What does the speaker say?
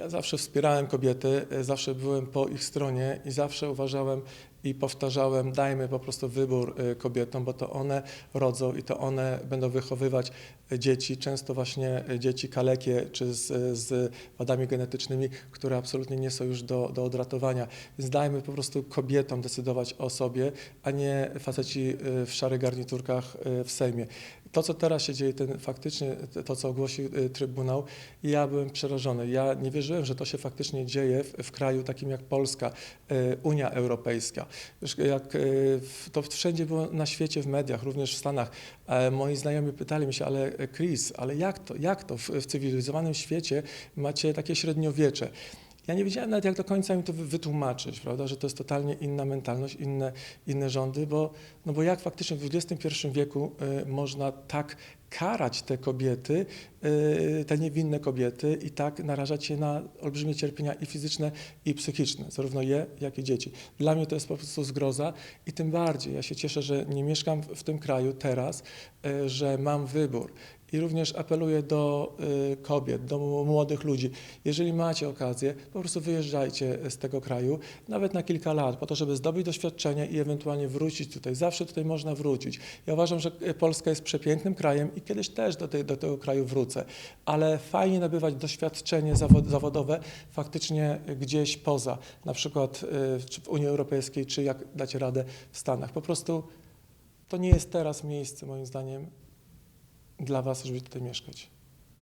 Ja zawsze wspierałem kobiety, e, zawsze byłem po ich stronie i zawsze uważałem i powtarzałem, dajmy po prostu wybór e, kobietom, bo to one rodzą i to one będą wychowywać e, dzieci, często właśnie dzieci kalekie czy z, z wadami genetycznymi, które absolutnie nie są już do, do odratowania. Więc dajmy po prostu kobietom decydować o sobie, a nie faceci w szarych garniturkach w Sejmie. To, co teraz się dzieje, ten faktycznie to, co ogłosił e, Trybunał, ja byłem przerażony. Ja nie wierzyłem, że to się faktycznie dzieje w, w kraju takim jak Polska, e, Unia Europejska. Jak w- to wszędzie było na świecie, w mediach, również w Stanach. E, Moi znajomi pytali mnie się, ale e, Chris, ale jak to, jak to w, w cywilizowanym świecie macie takie średniowiecze? Ja nie wiedziałem nawet, jak do końca im to wy- wytłumaczyć, prawda, że to jest totalnie inna mentalność, inne, inne rządy, bo, no bo jak faktycznie w XXI wieku y, można tak karać te kobiety, y, te niewinne kobiety i tak narażać je na olbrzymie cierpienia i fizyczne, i psychiczne, zarówno je, jak i dzieci. Dla mnie to jest po prostu zgroza i tym bardziej ja się cieszę, że nie mieszkam w, w tym kraju teraz, y, że mam wybór. I również apeluję do y, kobiet, do młodych ludzi. Jeżeli macie okazję, po prostu wyjeżdżajcie z tego kraju, nawet na kilka lat, po to, żeby zdobyć doświadczenie i ewentualnie wrócić tutaj. Zawsze tutaj można wrócić. Ja uważam, że y, Polska jest przepięknym krajem i kiedyś też do, tej, do tego kraju wrócę, ale fajnie nabywać doświadczenie zawod, zawodowe faktycznie gdzieś poza, na przykład y, w Unii Europejskiej, czy jak dacie radę w Stanach. Po prostu to nie jest teraz miejsce, moim zdaniem, dla Was, żeby tutaj mieszkać.